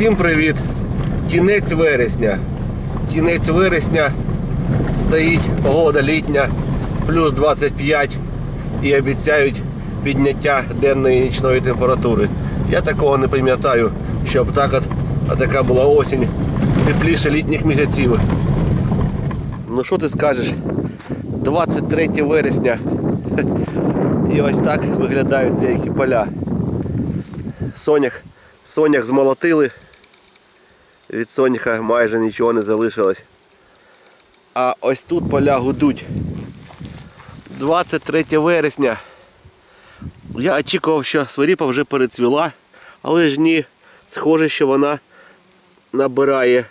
Всім привіт! Кінець вересня. Кінець вересня стоїть погода літня, плюс 25 і обіцяють підняття денної і нічної температури. Я такого не пам'ятаю, щоб так от, а така була осінь, тепліше літніх місяців. Ну що ти скажеш? 23 вересня. І ось так виглядають деякі поля. Сонях, сонях змолотили. Від соняха майже нічого не залишилось. А ось тут поля гудуть. 23 вересня. Я очікував, що свиріпа вже перецвіла, але ж ні, схоже, що вона набирає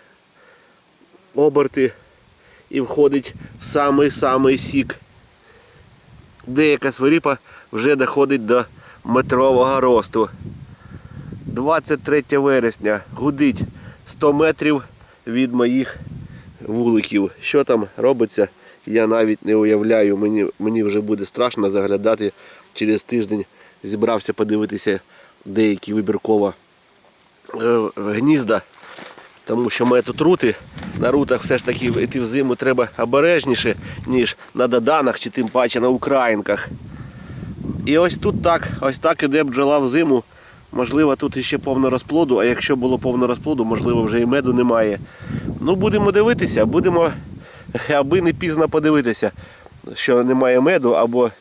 оберти і входить в самий-самий сік. Деяка свиріпа вже доходить до метрового росту. 23 вересня гудить 100 метрів від моїх вуликів. Що там робиться, я навіть не уявляю. Мені, мені вже буде страшно заглядати через тиждень. Зібрався подивитися деякі вибірково е, гнізда, тому що ми тут рути. На рутах все ж таки йти в зиму треба обережніше, ніж на доданах чи тим паче на українках. І ось тут так, ось так іде бджола в зиму. Можливо, тут іще повно розплоду, а якщо було повно розплоду, можливо, вже і меду немає. Ну, будемо дивитися, будемо, аби не пізно подивитися, що немає меду або,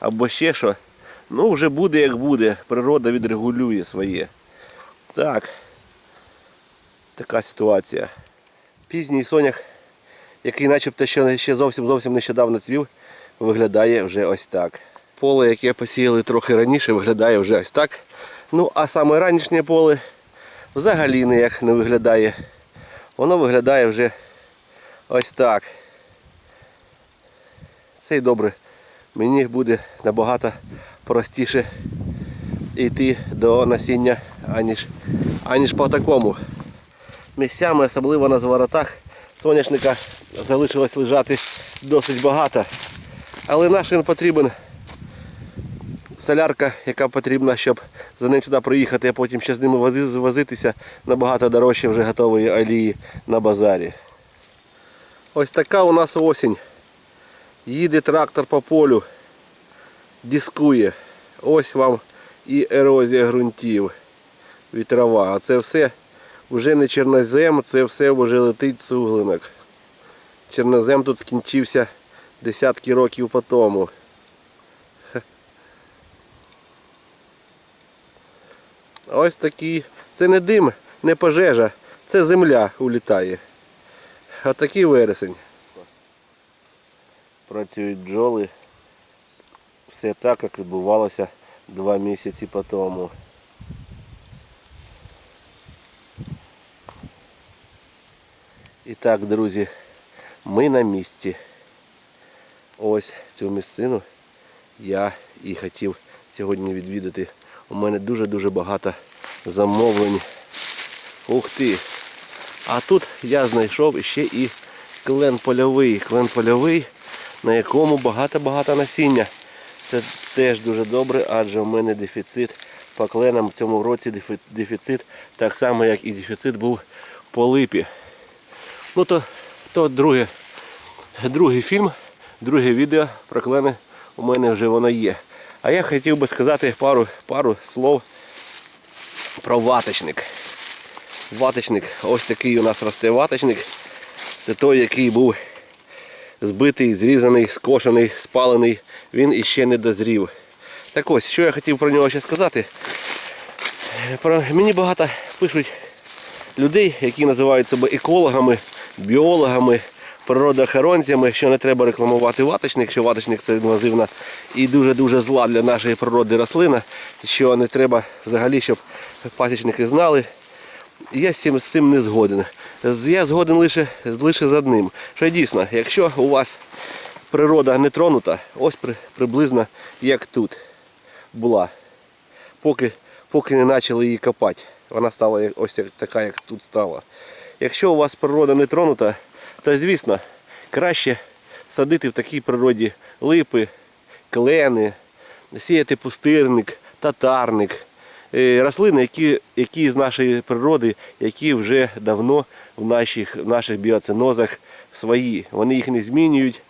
або ще що. Ну, вже буде як буде. Природа відрегулює своє. Так. Така ситуація. Пізній сонях, який начебто ще, ще зовсім зовсім нещодавно цвів, виглядає вже ось так. Поле, яке посіяли трохи раніше, виглядає вже ось так. Ну, а саме ранішнє поле взагалі ніяк не виглядає. Воно виглядає вже ось так. Це й добре. Мені буде набагато простіше йти до насіння, аніж, аніж по такому. Місцями, особливо на зворотах, соняшника залишилось лежати досить багато. Але наш він потрібен солярка, яка потрібна, щоб за ним сюди приїхати, а потім ще з ними возитися набагато дорожче вже готової олії на базарі. Ось така у нас осінь. Їде трактор по полю, дискує. Ось вам і ерозія ґрунтів, вітрова. А це все вже не чорнозем, це все вже летить суглинок. Чорнозем тут скінчився десятки років по тому. Ось такі. Це не дим, не пожежа, це земля улітає. Отакий вересень. Працюють бджоли. Все так, як відбувалося два місяці по тому. І так, друзі, ми на місці. Ось цю місцину я і хотів сьогодні відвідати. У мене дуже-дуже багато замовлень. Ух ти! А тут я знайшов ще і клен польовий. Клен польовий, на якому багато-багато насіння. Це теж дуже добре, адже в мене дефіцит по кленам в цьому році дефіцит, так само як і дефіцит був по липі. Ну то, то друге, другий фільм, друге відео про клени у мене вже воно є. А я хотів би сказати пару, пару слов про ваточник. Ваточник, ось такий у нас росте ваточник. Це той, який був збитий, зрізаний, скошений, спалений, він іще не дозрів. Так ось, що я хотів про нього ще сказати. Про, мені багато пишуть людей, які називають себе екологами, біологами, природоохоронцями, що не треба рекламувати ваточник, що ваточник це інвазивна і дуже-дуже зла для нашої природи рослина, що не треба взагалі, щоб пасічники знали. Я з цим, з цим не згоден. Я згоден лише, лише з одним. Що дійсно, якщо у вас природа не тронута, ось при, приблизно як тут була, поки, поки не почали її копати. Вона стала ось така, як тут стала. Якщо у вас природа не тронута, то звісно краще садити в такій природі липи, клени, сіяти пустирник, татарник, е, рослини, які, які з нашої природи, які вже давно в наших, в наших біоценозах свої. Вони їх не змінюють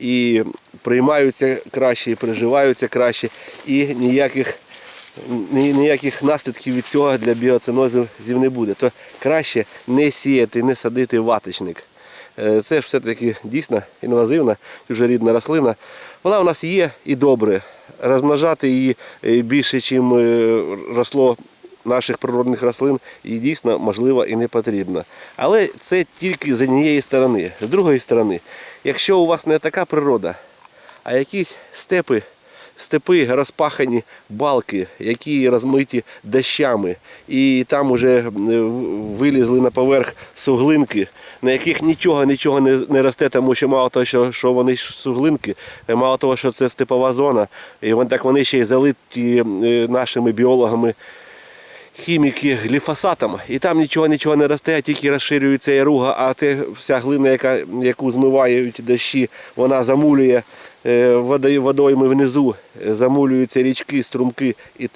і приймаються краще, і приживаються краще, і ніяких, ні- ніяких наслідків від цього для біоценозів не буде. То краще не сіяти, не садити ваточник. Е, Це ж все-таки дійсно інвазивна, чужорідна рослина. Вона у нас є і добре. Розмножати її е, більше, ніж росло наших природних рослин, і дійсно можливо і не потрібно. Але це тільки з однієї сторони. З другої сторони, якщо у вас не така природа, а якісь степи, степи розпахані балки, які розмиті дощами, і там вже вилізли на поверх суглинки, на яких нічого нічого не, не росте, тому що мало того, що, що вони суглинки, е, мало того, що це степова зона, і вон так вони ще й залиті е, нашими біологами хіміки гліфосатом, і там нічого нічого не росте, а тільки розширюється яруга, а те вся глина, яка, яку змивають дощі, вона замулює е, водойми внизу, замулюються річки, струмки і,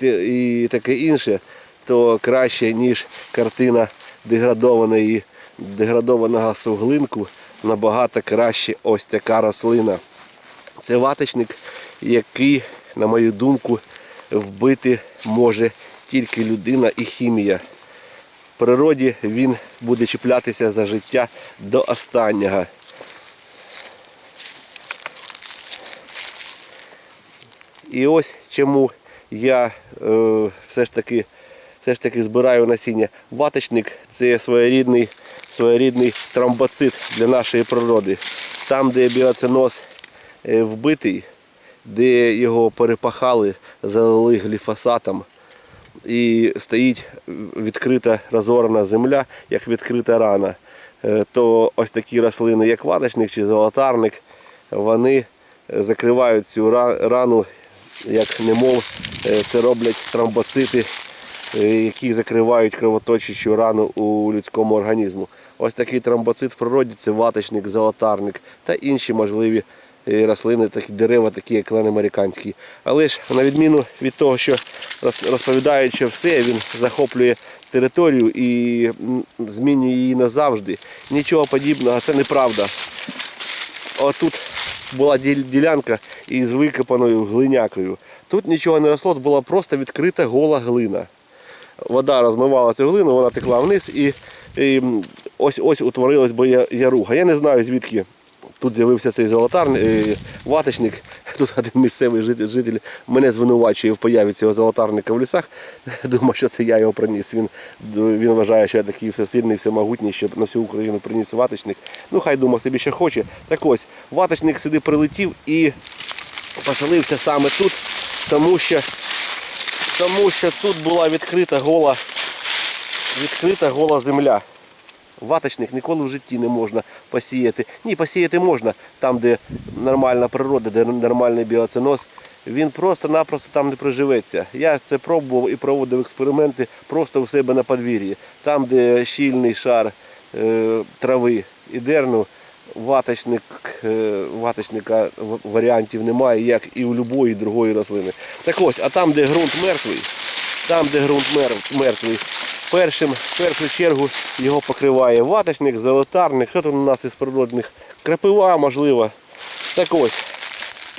і таке інше, то краще, ніж картина деградованої, деградованого суглинку, набагато краще ось така рослина. Це ваточник, який, на мою думку, вбити може тільки людина і хімія. В природі він буде чіплятися за життя до останнього. І ось чому я е, все ж таки все ж таки збираю насіння. Ваточник це своєрідний, своєрідний тромбоцит для нашої природи. Там, де біоценоз е, вбитий, де його перепахали, залили гліфосатом, і стоїть відкрита розорана земля, як відкрита рана, е, то ось такі рослини, як ваточник чи золотарник, вони закривають цю рану, як немов е, це роблять тромбоцити, які закривають кровоточащу рану у людському організму. Ось такий тромбоцит в природі це ваточник, золотарник та інші можливі е, рослини, такі дерева, такі як клен американський. Але ж на відміну від того, що роз- розповідають, що все, він захоплює територію і змінює її назавжди. Нічого подібного, це неправда. Отут була ділянка із викопаною глинякою. Тут нічого не росло, була просто відкрита гола глина. Вода розмивала цю глину, вона текла вниз і, і ось ось утворилась би яруга. Я не знаю звідки тут з'явився цей золотарний е, ваточник. Тут один місцевий житель, житель мене звинувачує в появі цього золотарника в лісах. Думаю, що це я його приніс. Він, він вважає, що я такий всесильний, всемогутній, щоб на всю Україну приніс ваточник. Ну, хай думав собі, що хоче. Так ось, ваточник сюди прилетів і поселився саме тут, тому що, тому що тут була відкрита гола, відкрита гола земля. Ваточник ніколи в житті не можна посіяти. Ні, посіяти можна там, де нормальна природа, де нормальний біоценоз. Він просто-напросто там не приживеться. Я це пробував і проводив експерименти просто у себе на подвір'ї. Там, де щільний шар е, трави і дерну, ваточник, е, ваточника варіантів немає, як і у будь-якої другої рослини. Так ось, а там, де ґрунт мертвий, там, де ґрунт мер- мертвий, першим, в першу чергу його покриває ваточник, золотарник, що тут у нас із природних крапива, можливо. Так ось,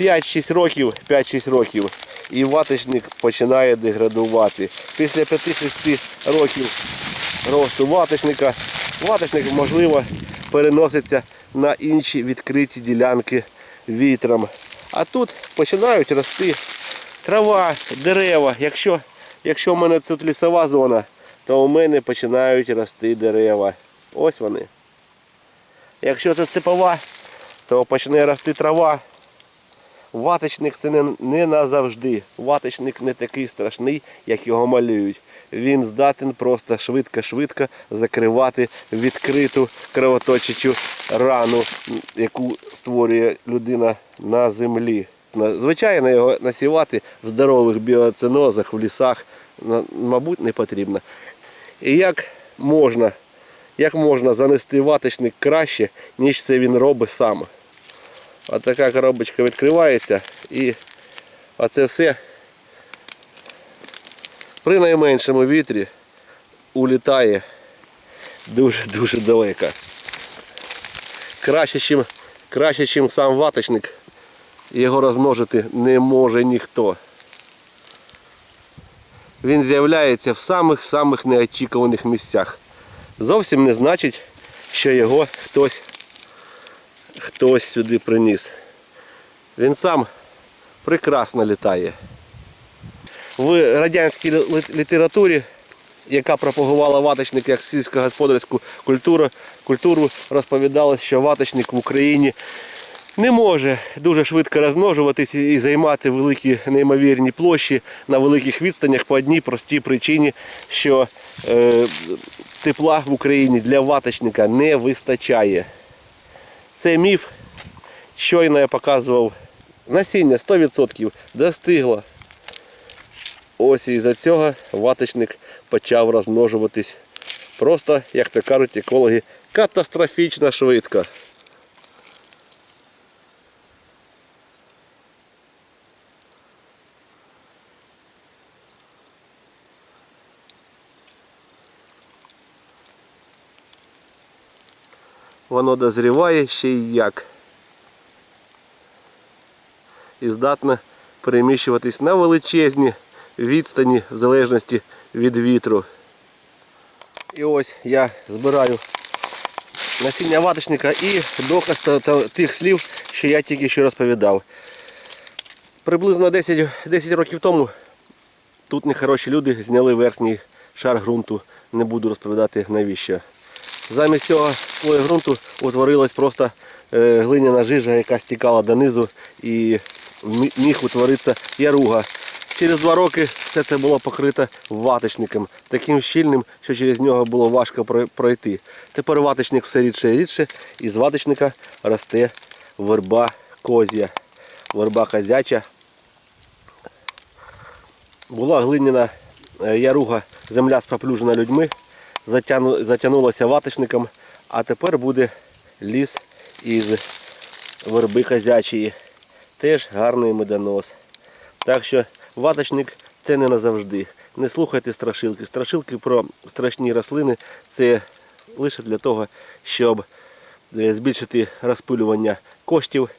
5-6 років, 5-6 років, і ваточник починає деградувати. Після 5-6 років росту ваточника, ваточник, можливо, переноситься на інші відкриті ділянки вітром. А тут починають рости трава, дерева. Якщо, якщо в мене тут лісова зона, то у мене починають рости дерева. Ось вони. Якщо це степова, то почне рости трава. Ваточник це не, не назавжди. Ваточник не такий страшний, як його малюють. Він здатен просто швидко-швидко закривати відкриту кровоточачу рану, яку створює людина на землі. Звичайно, його насівати в здорових біоценозах, в лісах, мабуть, не потрібно. І як можна, як можна занести ваточник краще, ніж це він робить сам. Ось така коробочка відкривається і оце все при найменшому вітрі улітає дуже-дуже далеко. Краще, чим, краще, чим сам ваточник, його розмножити не може ніхто. Він з'являється в самих-самих неочікуваних місцях. Зовсім не значить, що його хтось, хтось сюди приніс. Він сам прекрасно літає. В радянській літературі, яка пропагувала ваточник як сільськогосподарську культуру, культуру розповідалось, що ваточник в Україні не може дуже швидко розмножуватись і займати великі неймовірні площі на великих відстанях по одній простій причині, що е, тепла в Україні для ваточника не вистачає. Це міф, щойно я показував. Насіння 100% достигло. Ось і за цього ваточник почав розмножуватись. Просто, як то кажуть екологи, катастрофічно швидко. Воно дозріває ще й як. І здатне переміщуватись на величезні відстані в залежності від вітру. І ось я збираю насіння ваточника і доказ тих слів, що я тільки що розповідав. Приблизно 10, 10 років тому тут нехороші люди зняли верхній шар ґрунту. Не буду розповідати навіщо. Замість цього слою ґрунту утворилась просто е, глиняна жижа, яка стікала донизу і міг утворитися яруга. Через два роки все це було покрито ваточником, таким щільним, що через нього було важко пройти. Тепер ваточник все рідше і рідше, і з ваточника росте верба козя, верба козяча. Була глиняна е, яруга, земля споплюжена людьми, затягнулася ваточником, а тепер буде ліс із верби козячої. Теж гарний медонос. Так що ваточник це не назавжди. Не слухайте страшилки. Страшилки про страшні рослини це лише для того, щоб е, збільшити розпилювання коштів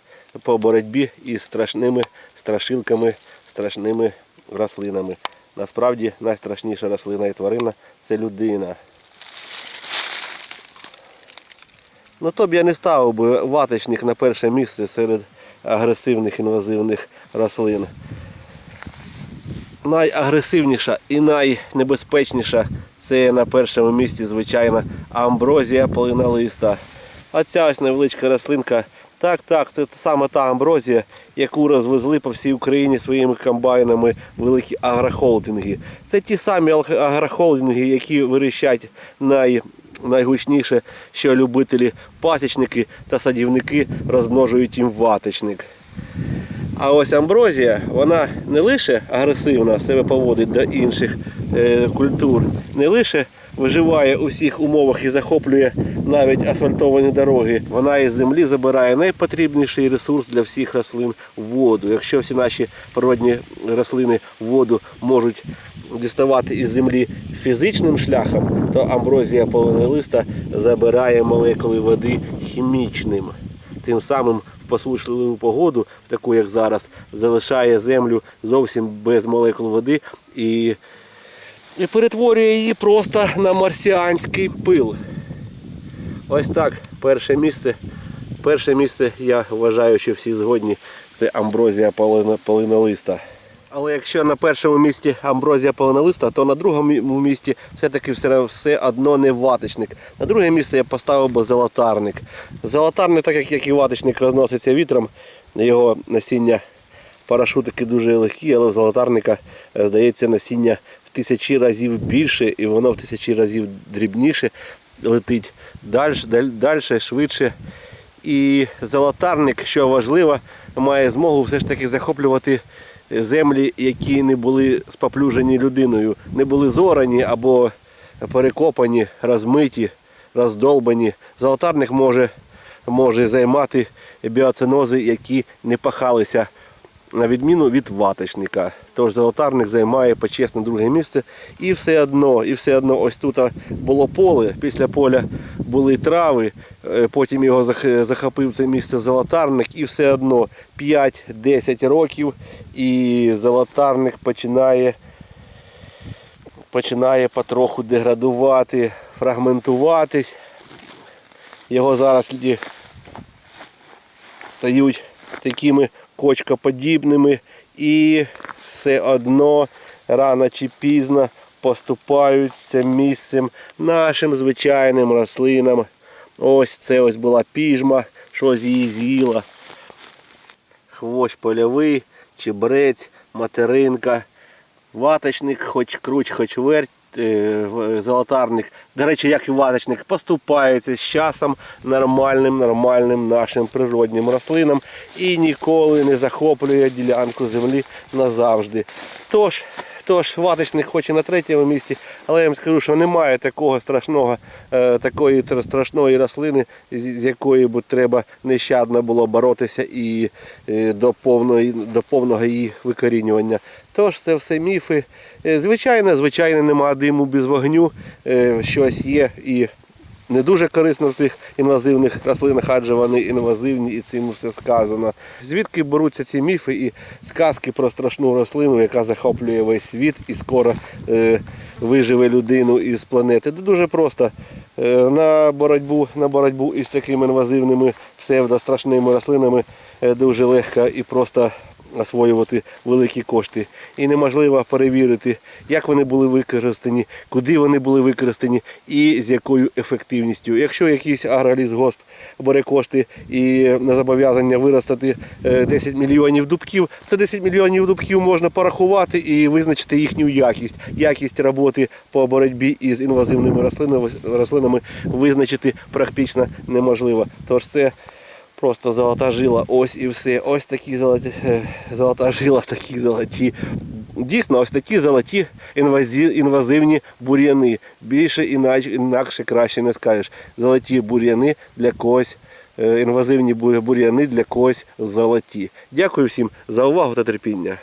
по боротьбі із страшними страшилками, страшними рослинами. Насправді найстрашніша рослина і тварина це людина. Ну то б я не ставив би ваточник на перше місце серед агресивних інвазивних рослин. Найагресивніша і найнебезпечніша це на першому місці, звичайно, амброзія полинолиста. А ця ось невеличка рослинка. Так, так, це саме та амброзія, яку розвезли по всій Україні своїми комбайнами великі агрохолдинги. Це ті самі агрохолдинги, які вирішать най, найгучніше, що любителі пасічники та садівники розмножують їм ваточник. А ось амброзія, вона не лише агресивно себе поводить до інших е, культур, не лише виживає у всіх умовах і захоплює навіть асфальтовані дороги. Вона із землі забирає найпотрібніший ресурс для всіх рослин воду. Якщо всі наші природні рослини воду можуть діставати із землі фізичним шляхом, то амброзія полинолиста забирає молекули води хімічним. Тим самим посушливу погоду, таку як зараз, залишає землю зовсім без молекул води і, перетворює її просто на марсіанський пил. Ось так, перше місце. Перше місце, я вважаю, що всі згодні, це амброзія полино- полинолиста. Але якщо на першому місці амброзія полинолиста, то на другому місці все-таки все, одно не ваточник. На друге місце я поставив би золотарник. Золотарник, так як, і ваточник розноситься вітром, його насіння парашутики дуже легкі, але в золотарника, е, здається, насіння в тисячі разів більше і воно в тисячі разів дрібніше летить далі, далі швидше. І золотарник, що важливо, має змогу все ж таки захоплювати землі, які не були споплюжені людиною, не були зорані або перекопані, розмиті, роздолбані. Золотарник може, може займати біоцинози, які не пахалися на відміну від ваточника. Тож золотарник займає почесне друге місце. І все одно, і все одно ось тут було поле, після поля були трави, е, потім його захопив це місце золотарник, і все одно 5-10 років, і золотарник починає починає потроху деградувати, фрагментуватись. Його зарослі стають такими кочкоподібними і все одно рано чи пізно поступають цим місцем нашим звичайним рослинам. Ось це ось була піжма, щось її з'їла. Хвощ польовий, чебрець, материнка, ваточник, хоч круч, хоч верть, золотарник. До речі, як і ваточник, поступається з часом нормальним, нормальним нашим природнім рослинам і ніколи не захоплює ділянку землі назавжди. Тож, тож ваточник хоч і на третьому місці, але я вам скажу, що немає такого страшного, е, такої страшної рослини, з якої б треба нещадно було боротися і е, до, повної, до повного її викорінювання. Тож це все міфи. Е, Звичайно, звичайно, нема диму без вогню. Щось є і не дуже корисно в цих інвазивних рослинах, адже вони інвазивні і цим все сказано. Звідки беруться ці міфи і сказки про страшну рослину, яка захоплює весь світ і скоро е, виживе людину із планети? Це дуже просто. Е, на боротьбу, на боротьбу із такими інвазивними псевдострашними рослинами е, дуже легко і просто освоювати великі кошти. І неможливо перевірити, як вони були використані, куди вони були використані і з якою ефективністю. Якщо якийсь агролісгосп бере кошти і на зобов'язання виростати е, 10 мільйонів дубків, то 10 мільйонів дубків можна порахувати і визначити їхню якість. Якість роботи по боротьбі із інвазивними рослинами, рослинами визначити практично неможливо. Тож це Просто золота жила, ось і все. Ось такі золоті, е, золота жила, такі золоті. Дійсно, ось такі золоті інвазивні бур'яни. Більше інакше краще не скажеш. Золоті бур'яни для когось, е, інвазивні бур'яни для когось золоті. Дякую всім за увагу та терпіння.